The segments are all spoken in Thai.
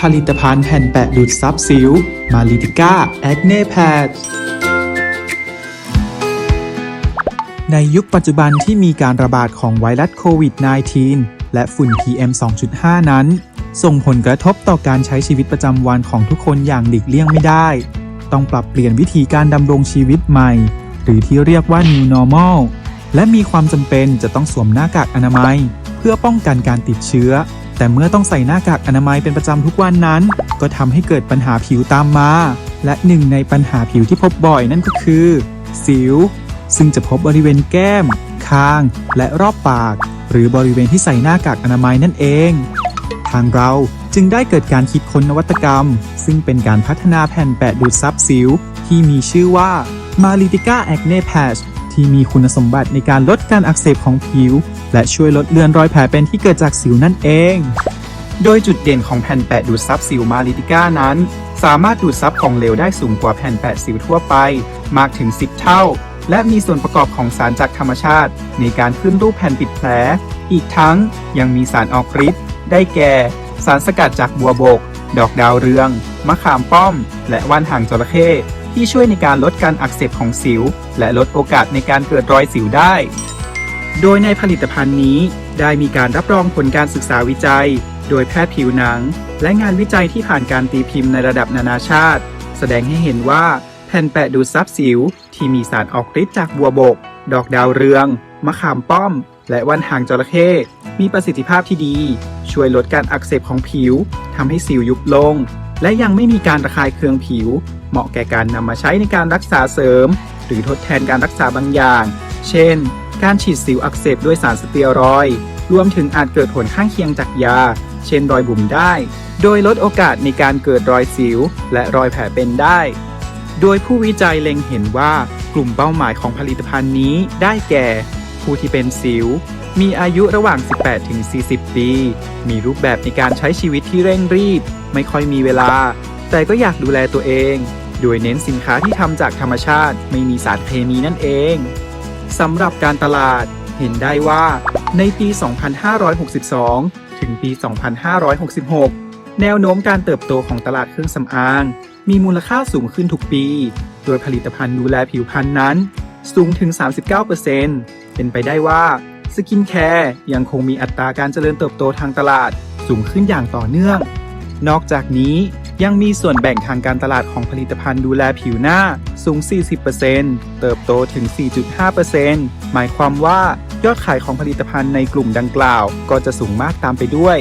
ผลิตภัณฑ์แผ่นแปะดูดซับสิว มาลิติก้า แอคเน่แพดในยุคปัจจุบันที่มีการระบาดของไวรัสโควิด -19 และฝุ่น PM 2.5 นั้น ส่งผลกระทบต่อการใช้ชีวิตประจำวันของทุกคนอย่างหลีกเลี่ยงไม่ได้ ต้องปรับเปลี่ยนวิธีการดำรงชีวิตใหม่ หรือที่เรียกว่า New Normal และมีความจำเป็นจะต้องสวมหน้ากากอนามัย เพื่อป้องกันการติดเชื้อ แต่เมื่อต้องใส่หน้ากากอนามัยเป็นประจำทุกวันนั้น ก็ทำให้เกิดปัญหาผิวตามมา และหนึ่งในปัญหาผิวที่พบบ่อยนั่นก็คือ สิว ซึ่งจะพบบริเวณแก้ม คาง และรอบปาก หรือบริเวณที่ใส่หน้ากากอนามัยนั่นเอง ทางเราจึงได้เกิดการคิดค้นนวัตกรรม ซึ่งเป็นการพัฒนาแผ่นแปะดูดซับสิว ที่มีชื่อว่า Malitica Acne Patch ที่มีคุณสมบัติในการลดการอักเสบของผิว และช่วยลดเลือนรอยแผลเป็นที่เกิดจากสิวนั่นเอง โดยจุดเด่นของแผ่นแปะดูดซับสิวมาลิติก้านั้น สามารถดูดซับของเหลวได้สูงกว่าแผ่นแปะสิวทั่วไป มากถึง 10 เท่า และมีส่วนประกอบของสารจากธรรมชาติ ในการขึ้นรูปแผ่นปิดแผล อีกทั้งยังมีสารออกฤทธิ์ได้แก่ สารสกัดจากบัวบก ดอกดาวเรือง มะขามป้อม และว่านหางจระเข้ที่ช่วยในการลดการอักเสบของสิว และลดโอกาสในการเกิดรอยสิวได้ โดยในผลิตภัณฑ์นี้ได้มีการรับรองผลการศึกษาวิจัย โดยแพทย์ผิวหนัง และงานวิจัยที่ผ่านการตีพิมพ์ในระดับนานาชาติ แสดงให้เห็นว่าแผ่นแปะดูดซับสิว ที่มีสารออกฤทธิ์จากบัวบก ดอกดาวเรือง มะขามป้อม และวันหางจระเข้มีประสิทธิภาพที่ดี ช่วยลดการอักเสบของผิวทำให้สิวยุบลง และยังไม่มีการระคายเคืองผิว เหมาะแก่การนำมาใช้ในการรักษาเสริม หรือทดแทนการรักษาบางอย่าง เช่น การฉีดสิวอักเสบด้วยสารสเตียรอยด์รวมถึงอาจเกิดผลข้างเคียงจากยา เช่นรอยบุ๋มได้ โดยลดโอกาสในการเกิดรอยสิว และรอยแผลเป็นได้ โดยผู้วิจัยเล็งเห็นว่ากลุ่มเป้าหมายของผลิตภัณฑ์นี้ได้แก่ ผู้ที่เป็นสิว มีอายุระหว่าง 18 ถึง 40 ปี มีรูปแบบในการใช้ชีวิตที่เร่งรีบ ไม่ค่อยมีเวลา แต่ก็อยากดูแลตัวเอง โดยเน้นสินค้าที่ทำจากธรรมชาติ ไม่มีสารเคมีนั่นเอง สำหรับการตลาดเห็นได้ว่าในปี 2562 ถึงปี 2566 แนวโน้มการเติบโตของตลาดเครื่องสำอาง มีมูลค่าสูงขึ้นทุกปี โดยผลิตภัณฑ์ดูแลผิวพรรณนั้น สูงถึง 39%เป็นไปได้ว่าสกินแคร์ยังคงมีอัตราการเจริญเติบโตทางตลาดสูงขึ้นอย่างต่อเนื่อง นอกจากนี้ ยังมีส่วนแบ่งทางการตลาดของผลิตภัณฑ์ดูแลผิวหน้าสูง 40%เติบโตถึง 4.5%หมายความว่ายอดขายของผลิตภัณฑ์ในกลุ่มดังกล่าว ก็จะสูงมากตามไปด้วย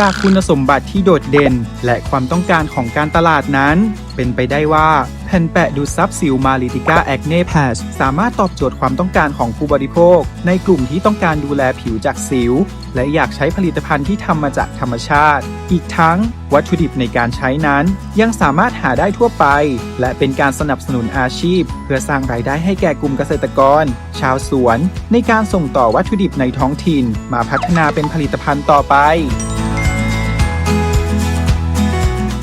จากคุณสมบัติที่โดดเด่น และความต้องการของการตลาดนั้น เป็นไปได้ว่าแผ่นแปะดูดซับสิวมาลิติก้าแอคเน่แพชสามารถตอบโจทย์ความต้องการของผู้บริโภค ในกลุ่มที่ต้องการดูแลผิวจากสิว และอยากใช้ผลิตภัณฑ์ที่ทำมาจากธรรมชาติ อีกทั้งวัตถุดิบในการใช้นั้น ยังสามารถหาได้ทั่วไป และเป็นการสนับสนุนอาชีพ เพื่อสร้างรายได้ให้แก่กลุ่มเกษตรกร ชาวสวน ในการส่งต่อวัตถุดิบในท้องถิ่น มาพัฒนาเป็นผลิตภัณฑ์ต่อไป